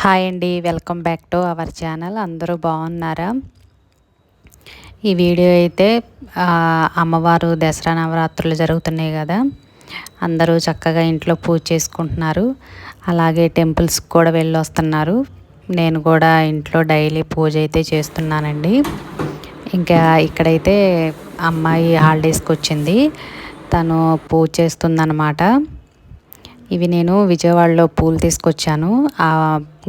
Hi అండి welcome back to our channel. అందరూ బాగున్నారా? ఈ వీడియో అయితే అమ్మవారు దసరా నవరాత్రులు జరుగుతున్నాయి కదా. అందరూ చక్కగా ఇంట్లో పూజ చేసుకుంటున్నారు. అలాగే టెంపుల్స్కి కూడా వెళ్ళి వస్తున్నారు నేను కూడా ఇంట్లో డైలీ పూజ అయితే చేస్తున్నానండి. ఇంకా ఇక్కడైతే అమ్మాయి హాలిడేస్కి వచ్చింది. తను పూజ చేస్తుందన్నమాట. ఇవి నేను విజయవాడలో పూలు తీసుకొచ్చాను. ఆ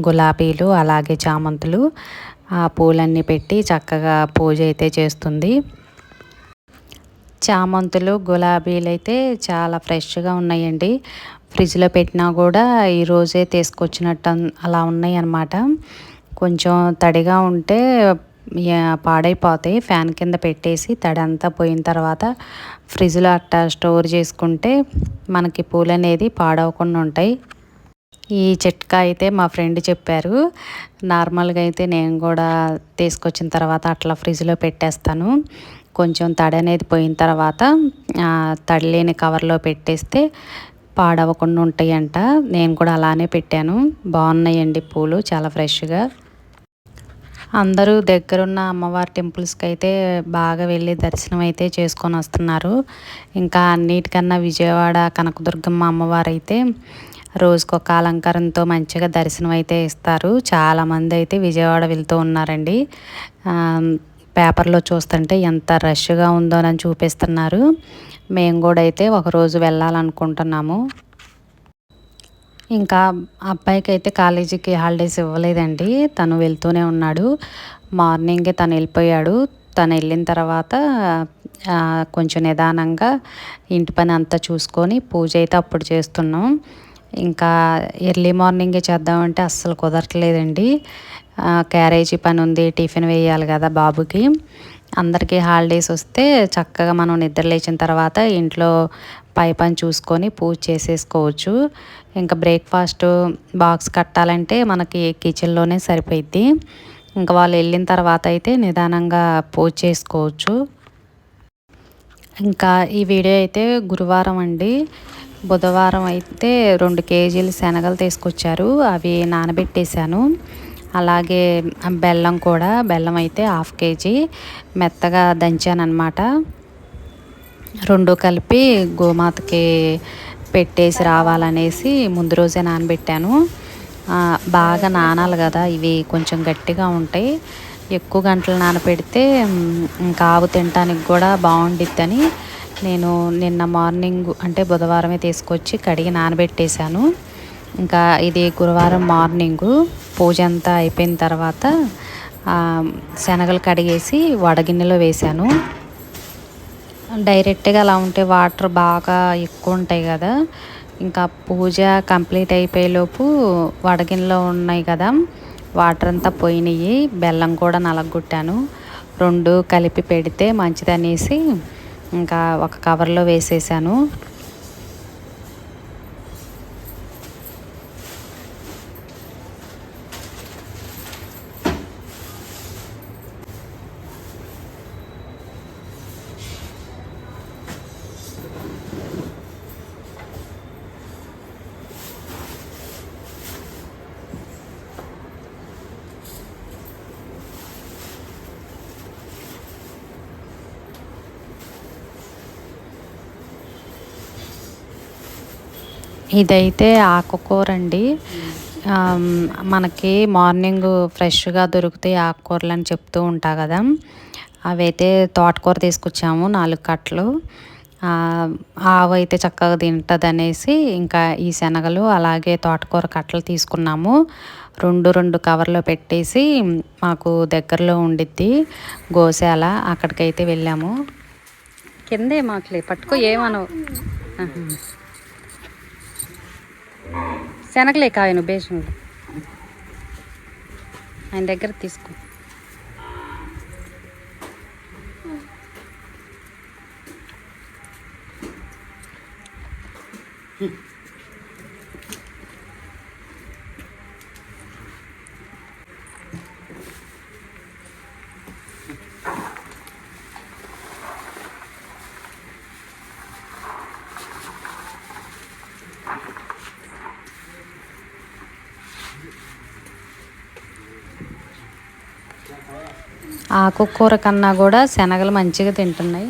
గులాబీలు అలాగే చామంతులు ఆ పూలన్నీ పెట్టి చక్కగా పూజ అయితే చేస్తుంది. చామంతులు గులాబీలు అయితే చాలా ఫ్రెష్గా ఉన్నాయండి. ఫ్రిడ్జ్లో పెట్టినా కూడా ఈరోజే తీసుకొచ్చినట్టు అలా ఉన్నాయి అన్నమాట కొంచెం తడిగా ఉంటే పాడైపోతాయి. ఫ్యాన్ కింద పెట్టేసి తడి అంతా పోయిన తర్వాత ఫ్రిడ్జ్లో అట్టా స్టోర్ చేసుకుంటే మనకి పూలు అనేది పాడవకుండా ఉంటాయి. ఈ చిట్కా అయితే మా ఫ్రెండ్ చెప్పారు. నార్మల్గా అయితే నేను కూడా తీసుకొచ్చిన తర్వాత అట్లా ఫ్రిడ్జ్లో పెట్టేస్తాను. కొంచెం తడి అనేది పోయిన తర్వాత తడి లేని కవర్లో పెట్టేస్తే పాడవకుండా ఉంటాయంట. నేను కూడా అలానే పెట్టాను. బాగున్నాయండి పూలు చాలా ఫ్రెష్గా. అందరూ దగ్గరున్న అమ్మవారి టెంపుల్స్కి అయితే బాగా వెళ్ళి దర్శనం అయితే చేసుకొని వస్తున్నారు. ఇంకా అన్నిటికన్నా విజయవాడ కనకదుర్గమ్మ అమ్మవారు అయితే రోజుకొక అలంకారంతో మంచిగా దర్శనం అయితే ఇస్తారు. చాలామంది అయితే విజయవాడ వెళ్తూ ఉన్నారండి. పేపర్లో చూస్తుంటే ఎంత రష్గా ఉందో అని చూపిస్తున్నారు. మేము కూడా అయితే ఒకరోజు వెళ్ళాలనుకుంటున్నాము. ఇంకా అబ్బాయికి అయితే కాలేజీకి హాలిడేస్ ఇవ్వలేదండి. తను వెళ్తూనే ఉన్నాడు. మార్నింగే తను వెళ్ళిపోయాడు. తను వెళ్ళిన తర్వాత కొంచెం నిదానంగా ఇంటి పని అంతా చూసుకొని పూజ అయితే అప్పుడు చేస్తున్నాం. ఇంకా ఎర్లీ మార్నింగే చేద్దామంటే అస్సలు కుదరట్లేదండి. క్యారేజీ పని ఉంది టిఫిన్ వేయాలి కదా బాబుకి. అందరికీ హాలిడేస్ వస్తే చక్కగా మనం నిద్ర లేచిన తర్వాత ఇంట్లో పై పని చూసుకొని పూజ చేసేసుకోవచ్చు. ఇంకా బ్రేక్ఫాస్ట్ బాక్స్ కట్టాలంటే మనకి కిచెన్లోనే సరిపోయిద్ది. ఇంకా వాళ్ళు వెళ్ళిన తర్వాత అయితే నిదానంగా పూజ చేసుకోవచ్చు. ఇంకా ఈ వీడియో అయితే గురువారం అండి. బుధవారం అయితే రెండు కేజీలు శనగలు తీసుకొచ్చారు. అవి నానబెట్టేశాను. అలాగే బెల్లం కూడా బెల్లం అయితే హాఫ్ కేజీ. మెత్తగా దంచాను రెండు కలిపి గోమాతకి పెట్టేసి రావాలనేసి ముందు రోజే నానబెట్టాను. బాగా నానాలి కదా ఇవి కొంచెం గట్టిగా ఉంటాయి. ఎక్కువ గంటలు నానబెడితే ఇంకా ఆవు తినటానికి కూడా బాగుండిద్దని నేను నిన్న మార్నింగ్ అంటే బుధవారమే తీసుకొచ్చి కడిగి నానబెట్టేశాను. ఇంకా ఇది గురువారం మార్నింగు పూజ అంతా అయిపోయిన తర్వాత శనగలు కడిగేసి వడగిన్నెలో వేశాను. డైరెక్ట్గా అలా ఉంటే వాటర్ బాగా ఎక్కువ ఉంటాయి కదా. ఇంకా పూజ కంప్లీట్ అయిపోయేలోపు వడగిన్నెలో ఉన్నాయి కదా వాటర్ అంతా పోయినాయి బెల్లం కూడా నలగొట్టాను. రెండు కలిపి పెడితే మంచిదనేసి ఇంకా ఒక కవర్లో వేసేసాను. ఇదైతే ఆకుకూర అండి మనకి మార్నింగ్ ఫ్రెష్గా దొరుకుతాయి ఆకుకూరలు అని చెప్తూ ఉంటా కదా. అవైతే తోటకూర తీసుకొచ్చాము నాలుగు కట్టలు. ఆవు అయితే చక్కగా తింటుంది అనేసి ఇంకా ఈ శనగలు అలాగే తోటకూర కట్టలు తీసుకున్నాము. రెండు రెండు కవర్లో పెట్టేసి మాకు దగ్గరలో ఉండిద్ది గోశాల అక్కడికైతే వెళ్ళాము. కిందే మాకులే పట్టుకో ఏమనవు. శనగలే కాయను బేషన్లు ఆయన దగ్గర తీసుకో. ఆకుకూర కన్నా కూడా శనగలు మంచిగా తింటున్నాయి.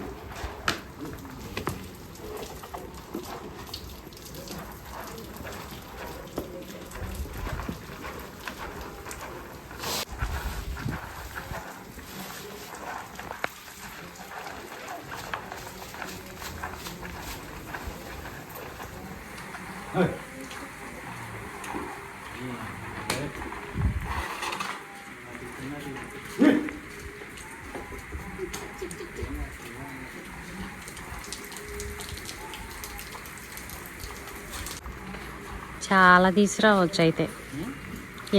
చాలా తీసుకురావచ్చు అయితే.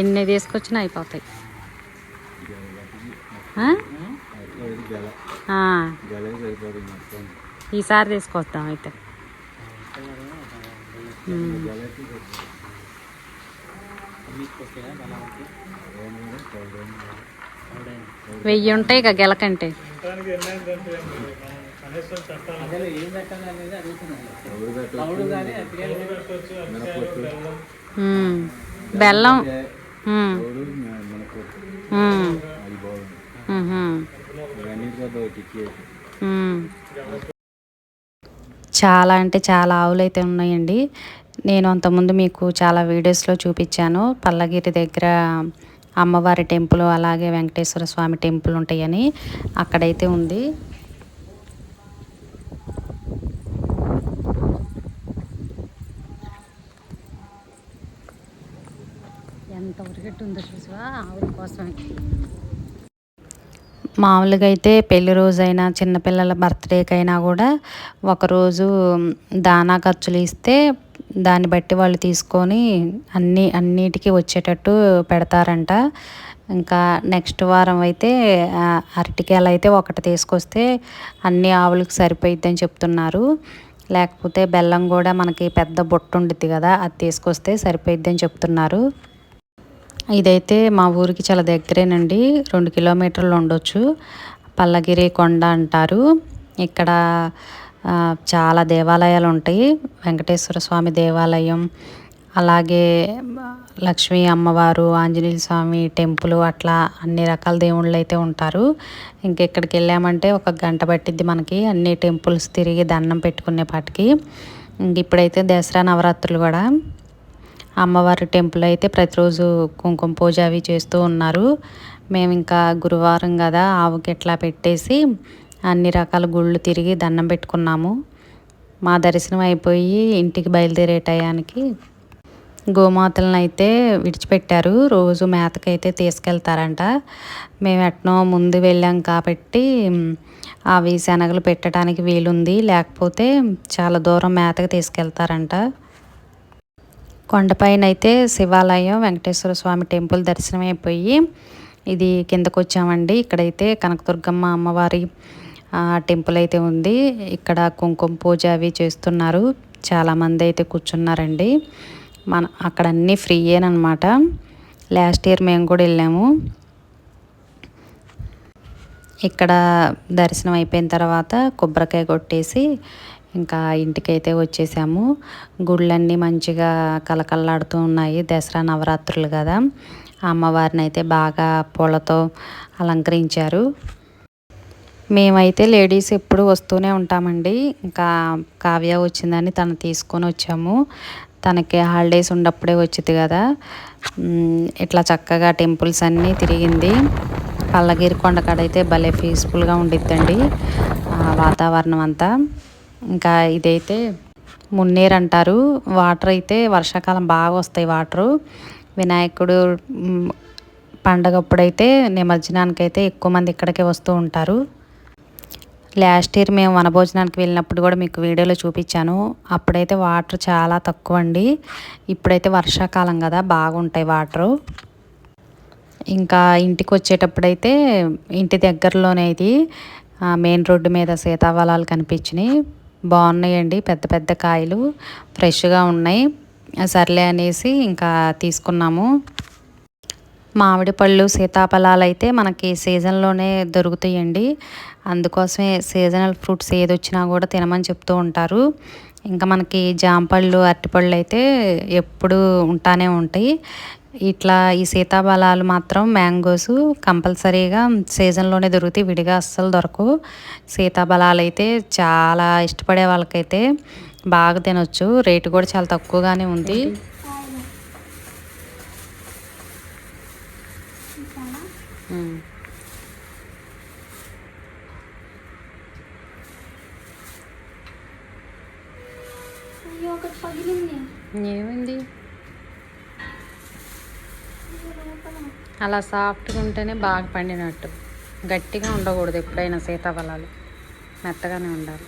ఎన్ని తీసుకొచ్చినా అయిపోతాయి. ఈసారి తీసుకొద్దాం అయితే. వెయ్యి ఉంటాయి ఇక గెలకంటే. బెల్లం. చాలా అంటే చాలా ఆవులు అయితే ఉన్నాయండి. నేను అంతకుముందు మీకు చాలా వీడియోస్లో చూపించాను. పల్లగిరి దగ్గర అమ్మవారి టెంపుల్ అలాగే వెంకటేశ్వర స్వామి టెంపుల్ ఉంటాయని అక్కడైతే ఉంది. ఎంత ఉరిగట్టు ఉందో చూసావా? ఆవుల కోసమే. మామూలుగా అయితే పెళ్ళి రోజైనా చిన్నపిల్లల బర్త్డేకైనా కూడా ఒకరోజు దానా ఖర్చులు ఇస్తే దాన్ని బట్టి వాళ్ళు తీసుకొని అన్ని అన్నిటికీ వచ్చేటట్టు పెడతారంట. ఇంకా నెక్స్ట్ వారం అయితే అరటికాయలు అయితే ఒకటి తీసుకొస్తే అన్ని ఆవులకు సరిపోయిద్దని చెప్తున్నారు. లేకపోతే బెల్లం కూడా మనకి పెద్ద బుట్ట ఉండిద్ది కదా అది తీసుకొస్తే సరిపోయిద్దని చెప్తున్నారు. ఇదైతే మా ఊరికి చాలా దగ్గరేనండి. రెండు కిలోమీటర్లు ఉండొచ్చు. పల్లగిరి కొండ అంటారు. ఇక్కడ చాలా దేవాలయాలు ఉంటాయి. వెంకటేశ్వర స్వామి దేవాలయం అలాగే లక్ష్మీ అమ్మవారు ఆంజనేయ స్వామి టెంపుల్ అట్లా అన్ని రకాల దేవుళ్ళు అయితే ఉంటారు. ఇంకెక్కడికి వెళ్ళామంటే ఒక గంట పట్టిద్ది మనకి. అన్ని టెంపుల్స్ తిరిగి దండం పెట్టుకునే పాటికి ఇంక ఇప్పుడైతే దసరా నవరాత్రులు కూడా. అమ్మవారి టెంపుల్ అయితే ప్రతిరోజు కుంకుమ పూజ అవి చేస్తూ ఉన్నారు. మేము ఇంకా గురువారం కదా ఆవుకి ఎట్లా పెట్టేసి అన్ని రకాల గుళ్ళు తిరిగి దండం పెట్టుకున్నాము. మా దర్శనం అయిపోయి ఇంటికి బయలుదేరే టయానికి గోమాతలను అయితే విడిచిపెట్టారు. రోజు మేతకైతే తీసుకెళ్తారంట. మేము ఎట్నో ముందు వెళ్ళాం కాబట్టి అవి శనగలు పెట్టడానికి వీలుంది. లేకపోతే చాలా దూరం మేతకు తీసుకెళ్తారంట. కొండపైన అయితే శివాలయం వెంకటేశ్వర స్వామి టెంపుల్ దర్శనం అయిపోయి ఇది కిందకు వచ్చామండి ఇక్కడైతే కనకదుర్గమ్మ అమ్మవారి టెంపుల్ అయితే ఉంది. ఇక్కడ కుంకుమ పూజ అవి చేస్తున్నారు. చాలామంది అయితే కూర్చున్నారండి. మన అక్కడ అన్నీ ఫ్రీయేనమాట లాస్ట్ ఇయర్ మేము కూడా వెళ్ళాము. ఇక్కడ దర్శనం అయిపోయిన తర్వాత కొబ్బరికాయ కొట్టేసి ఇంకా ఇంటికైతే వచ్చేసాము. గుళ్ళన్నీ మంచిగా కలకల్లాడుతూ ఉన్నాయి. దసరా నవరాత్రులు కదా. అమ్మవారిని అయితే బాగా పూలతో అలంకరించారు. మేమైతే లేడీస్ ఎప్పుడు వస్తూనే ఉంటామండి. ఇంకా కావ్య వచ్చిందని తను తీసుకొని వచ్చాము. తనకి హాలిడేస్ ఉన్నప్పుడే వచ్చింది కదా. ఇట్లా చక్కగా టెంపుల్స్ అన్నీ తిరిగింది. పల్లగిరి కొండ కాడ అయితే భలే పీస్ఫుల్గా ఉండిద్దండి వాతావరణం అంతా. ఇంకా ఇదైతే మున్నేరు అంటారు వాటర్ అయితే వర్షాకాలం బాగా వస్తాయి వాటరు. వినాయకుడు పండగప్పుడైతే నిమజ్జనానికి అయితే ఎక్కువ మంది ఇక్కడికే వస్తూ ఉంటారు. లాస్ట్ ఇయర్ మేము వనభోజనానికి వెళ్ళినప్పుడు కూడా మీకు వీడియోలో చూపించాను. అప్పుడైతే వాటర్ చాలా తక్కువ అండి ఇప్పుడైతే వర్షాకాలం కదా బాగుంటాయి వాటరు. ఇంకా ఇంటికి వచ్చేటప్పుడైతే ఇంటి దగ్గరలోనే ఇది మెయిన్ రోడ్డు మీద సీతాఫలాలు కనిపించినాయి. బాగున్నాయండి. పెద్ద పెద్ద కాయలు ఫ్రెష్గా ఉన్నాయి. సర్లే అనేసి ఇంకా తీసుకున్నాము. మామిడి పళ్ళు సీతాఫలాలు అయితే మనకి సీజన్లోనే దొరుకుతాయండి. అందుకోసమే సీజనల్ ఫ్రూట్స్ ఏది వచ్చినా కూడా తినమని చెప్తూ ఉంటారు. ఇంకా మనకి జాంపళ్ళు అరటిపళ్ళు అయితే ఎప్పుడు ఉంటానే ఉంటాయి. ఇట్లా ఈ సీతాఫలాలు మాత్రం మ్యాంగోస్ కంపల్సరీగా సీజన్లోనే దొరుకుతాయి విడిగా అస్సలు దొరకవు. సీతాఫలాలు అయితే చాలా ఇష్టపడే వాళ్ళకైతే బాగా తినొచ్చు. రేటు కూడా చాలా తక్కువగానే ఉంది. ఏమైంది? అలా సాఫ్ట్గా ఉంటేనే బాగా పండినట్టు. గట్టిగా ఉండకూడదు ఎప్పుడైనా సీతాఫలాలు. మెత్తగానే ఉండాలి.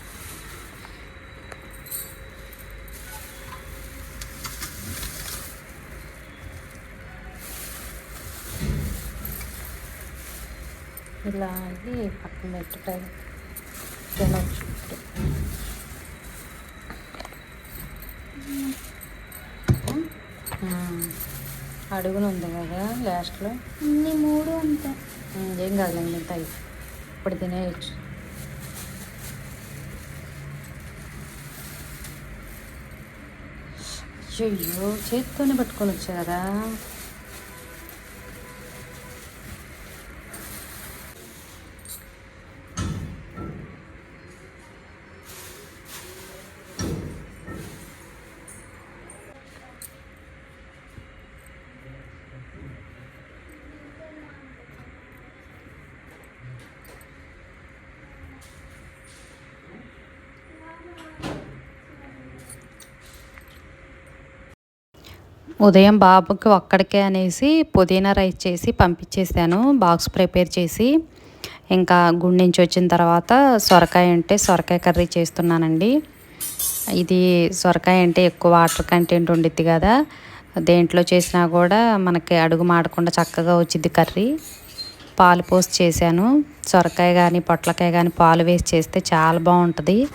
ఇలా అది పక్కన పెట్టుతాయి తినొచ్చు ఉమ్. అడుగున ఉంది కదా లాస్ట్లో ఇన్ని మూడు అంతే. ఏం కాదులేండి మిగతాయి ఇప్పుడు తినేయచ్చు అయ్యో చేతితోనే పట్టుకొని వచ్చా ఉదయం బాబుకి ఒక్కడికే అనేసి పుదీనా రైస్ చేసి పంపించేసాను బాక్స్ ప్రిపేర్ చేసి ఇంకా గుడి నుంచి వచ్చిన తర్వాత సొరకాయ అంటే సొరకాయ కర్రీ చేస్తున్నానండి. ఇది సొరకాయ అంటే ఎక్కువ వాటర్ కంటెంట్ ఉండిద్ది కదా. దేంట్లో చేసినా కూడా మనకి అడుగు మాడకుండా చక్కగా వచ్చింది కర్రీ. పాలు పోసి చేశాను. సొరకాయ కానీ పొట్లకాయ కానీ పాలు వేసి చేస్తే చాలా బాగుంటుంది.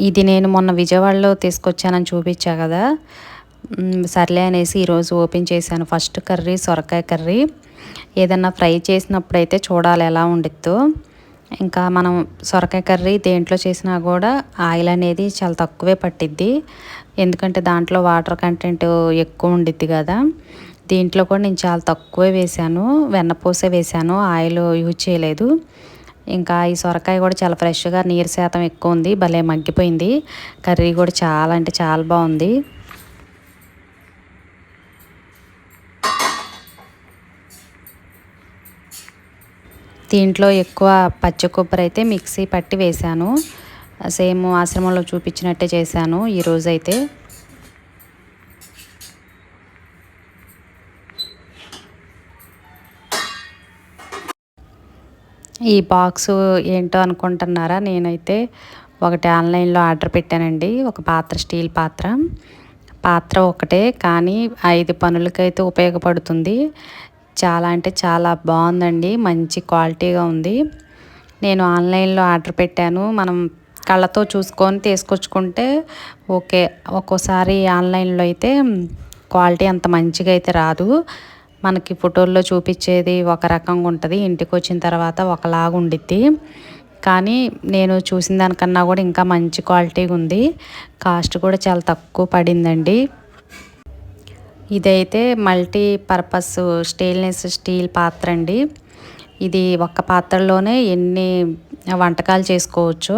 ఇది నేను మొన్న విజయవాడలో తీసుకొచ్చానని చూపించా కదా. సర్లే అనేసి ఈరోజు ఓపెన్ చేశాను. ఫస్ట్ కర్రీ సొరకాయ కర్రీ. ఏదన్నా ఫ్రై చేసినప్పుడు అయితే చూడాలి ఎలా ఉండిద్దో. ఇంకా మనం సొరకాయ కర్రీ దేంట్లో చేసినా కూడా ఆయిల్ అనేది చాలా తక్కువే పట్టిద్ది. ఎందుకంటే దాంట్లో వాటర్ కంటెంట్ ఎక్కువ ఉండిద్ది కదా. దీంట్లో కూడా నేను చాలా తక్కువే వేశాను. వెన్నపూసే వేశాను. ఆయిల్ యూజ్ చేయలేదు. ఇంకా ఈ సొరకాయ కూడా చాలా ఫ్రెష్గా నీరు శాతం ఎక్కువ ఉంది. భలే మగ్గిపోయింది. కర్రీ కూడా చాలా అంటే చాలా బాగుంది. దీంట్లో ఎక్కువ పచ్చి కొబ్బరి అయితే మిక్సీ పట్టి వేశాను. సేమ్ ఆశ్రమంలో చూపించినట్టే చేశాను ఈరోజైతే అయితే ఈ బాక్స్ ఏంటో అనుకుంటున్నారా? నేనైతే ఒకటి ఆన్లైన్లో ఆర్డర్ పెట్టానండి. ఒక పాత్ర స్టీల్ పాత్ర. పాత్ర ఒకటే కానీ ఐదు పనులకైతే ఉపయోగపడుతుంది. చాలా అంటే చాలా బాగుందండి. మంచి క్వాలిటీగా ఉంది. నేను ఆన్లైన్లో ఆర్డర్ పెట్టాను. మనం కళ్ళతో చూసుకొని తీసుకొచ్చుకుంటే ఓకే. ఒక్కోసారి ఆన్లైన్లో అయితే క్వాలిటీ అంత మంచిగా అయితే రాదు. మనకి ఫోటోల్లో చూపించేది ఒక రకంగా ఉంటుంది. ఇంటికి వచ్చిన తర్వాత ఒకలాగా ఉండిద్ది. కానీ నేను చూసిన దానికన్నా కూడా ఇంకా మంచి క్వాలిటీగా ఉంది. కాస్ట్ కూడా చాలా తక్కువ పడిందండి. ఇదైతే మల్టీ పర్పస్ స్టెయిన్లెస్ స్టీల్ పాత్ర అండి. ఇది ఒక్క పాత్రలోనే ఎన్ని వంటకాలు చేసుకోవచ్చు.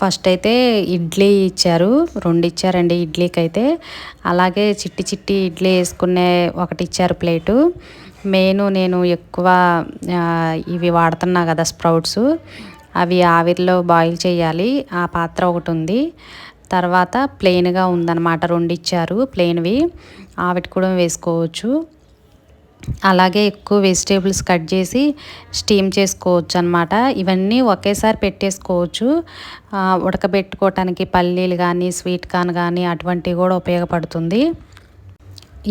ఫస్ట్ అయితే ఇడ్లీ ఇచ్చారు రెండు ఇచ్చారండి ఇడ్లీకి అయితే అలాగే చిట్టి చిట్టి ఇడ్లీ వేసుకునే ఒకటి ఇచ్చారు ప్లేటు. మెయిన్ నేను ఎక్కువ ఇవి వాడుతున్నా కదా స్ప్రౌట్స్. అవి ఆవిరిలో బాయిల్ చేయాలి ఆ పాత్ర ఒకటి ఉంది తర్వాత ప్లెయిన్గా ఉందన్నమాట రెండు ఇచ్చారు ప్లెయిన్వి. ఆవిటి కూడా వేసుకోవచ్చు. అలాగే ఎక్కువ వెజిటేబుల్స్ కట్ చేసి స్టీమ్ చేసుకోవచ్చు అనమాట ఇవన్నీ ఒకేసారి పెట్టేసుకోవచ్చు. ఉడకబెట్టుకోవటానికి పల్లీలు కానీ స్వీట్ కార్న్ కానీ అటువంటివి కూడా ఉపయోగపడుతుంది.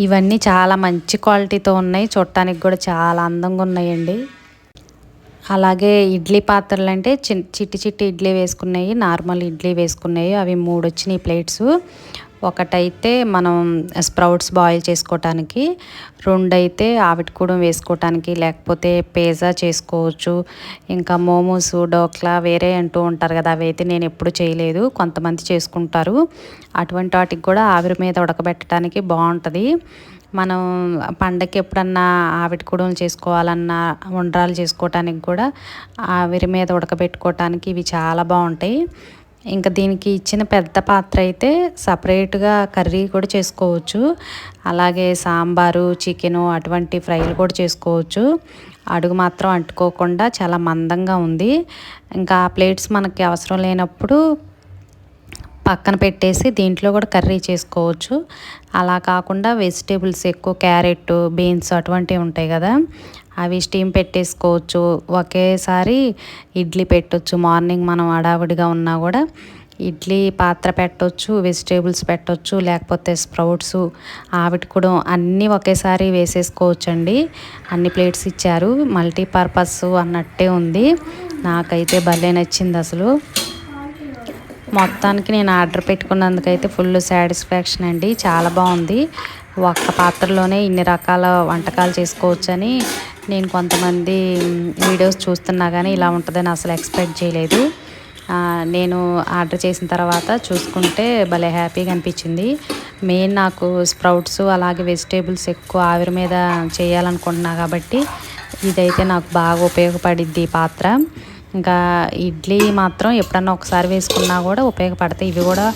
ఇవన్నీ చాలా మంచి క్వాలిటీతో ఉన్నాయి. చూడటానికి కూడా చాలా అందంగా ఉన్నాయండి. అలాగే ఇడ్లీ పాత్రలు అంటే చిట్టి చిట్టి ఇడ్లీ వేసుకున్నాయి. నార్మల్ ఇడ్లీ వేసుకున్నాయి. అవి మూడు వచ్చినాయి ప్లేట్స్. ఒకటైతే మనం స్ప్రౌట్స్ బాయిల్ చేసుకోవటానికి రెండైతే ఆవిటికూడం వేసుకోవటానికి లేకపోతే పిజ్జా చేసుకోవచ్చు ఇంకా మోమోస్ డోక్లా వేరే అంటూ ఉంటారు కదా అవి అయితే నేను ఎప్పుడు చేయలేదు కొంతమంది చేసుకుంటారు. అటువంటి వాటికి కూడా ఆవిరి మీద ఉడకబెట్టడానికి బాగుంటుంది. మనం పండగకి ఎప్పుడన్నా ఆవిటి కుడుములు చేసుకోవాలన్నా ఉండ్రాలు చేసుకోవటానికి కూడా ఆవిరి మీద ఉడకబెట్టుకోవటానికి ఇవి చాలా బాగుంటాయి. ఇంకా దీనికి ఇచ్చిన పెద్ద పాత్ర అయితే సపరేట్గా కర్రీ కూడా చేసుకోవచ్చు. అలాగే సాంబారు చికెను అటువంటి ఫ్రైలు కూడా చేసుకోవచ్చు. అడుగు మాత్రం అంటుకోకుండా చాలా మందంగా ఉంది. ఇంకా ఆ ప్లేట్స్ మనకి అవసరం లేనప్పుడు పక్కన పెట్టేసి దీంట్లో కూడా కర్రీ చేసుకోవచ్చు. అలా కాకుండా వెజిటేబుల్స్ ఎక్కువ క్యారెట్ బీన్స్ అటువంటివి ఉంటాయి కదా అవి స్టీమ్ పెట్టేసుకోవచ్చు. ఒకేసారి ఇడ్లీ పెట్టొచ్చు. మార్నింగ్ మనం హడావుడిగా ఉన్నా కూడా ఇడ్లీ పాత్ర పెట్టొచ్చు వెజిటేబుల్స్ పెట్టొచ్చు లేకపోతే స్ప్రౌట్స్ ఆవిటి కూడా అన్నీ ఒకేసారి వేసేసుకోవచ్చండి. అన్ని ప్లేట్స్ ఇచ్చారు. మల్టీపర్పస్ అన్నట్టే ఉంది. నాకైతే భలే నచ్చింది అసలు. మొత్తానికి నేను ఆర్డర్ పెట్టుకున్నందుకైతే ఫుల్ సాటిస్ఫాక్షన్ అండి. చాలా బాగుంది. ఒక్క పాత్రలోనే ఇన్ని రకాల వంటకాలు చేసుకోవచ్చని నేను కొంతమంది వీడియోస్ చూస్తున్నా కానీ ఇలా ఉంటుందని అసలు ఎక్స్పెక్ట్ చేయలేదు. నేను ఆర్డర్ చేసిన తర్వాత చూసుకుంటే భలే హ్యాపీగా అనిపించింది. మెయిన్ నాకు స్ప్రౌట్స్ అలాగే వెజిటేబుల్స్ ఎక్కువ ఆవిరి మీద చేయాలనుకుంటున్నా కాబట్టి ఇదైతే నాకు బాగా ఉపయోగపడిద్ది ఈ పాత్ర. ఇంకా ఇడ్లీ మాత్రం ఎప్పుడన్నా ఒకసారి వేసుకున్నా కూడా ఉపయోగపడతాయి. ఇవి కూడా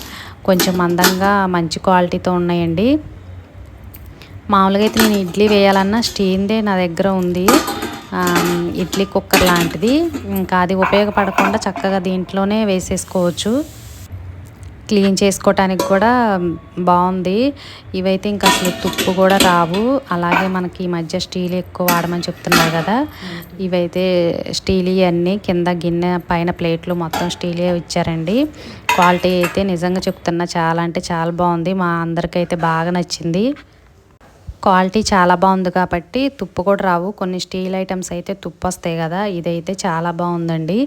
కొంచెం మందంగా మంచి క్వాలిటీతో ఉన్నాయండి. మామూలుగా అయితే నేను ఇడ్లీ వేయాలన్నా స్టీమ్దే నా దగ్గర ఉంది. ఇడ్లీ కుక్కర్ లాంటిది. ఇంకా అది ఉపయోగపడకుండా చక్కగా దీంట్లోనే వేసేసుకోవచ్చు. క్లీన్ చేసుకోవటానికి కూడా బాగుంది. ఇవైతే ఇంకా అసలు తుప్పు కూడా రావు. అలాగే మనకి ఈ మధ్య స్టీల్ ఎక్కువ వాడమని చెప్తున్నారు కదా. ఇవైతే స్టీల్ అన్నీ కింద గిన్నె పైన ప్లేట్లు మొత్తం స్టీలే ఇచ్చారండి. క్వాలిటీ అయితే నిజంగా చెప్తున్నా చాలా అంటే చాలా బాగుంది. మా అందరికైతే బాగా నచ్చింది. క్వాలిటీ చాలా బాగుంది కాబట్టి తుప్పు కూడా రావు. కొన్ని స్టీల్ ఐటమ్స్ అయితే తుప్పు వస్తాయి కదా. ఇదైతే చాలా బాగుందండి.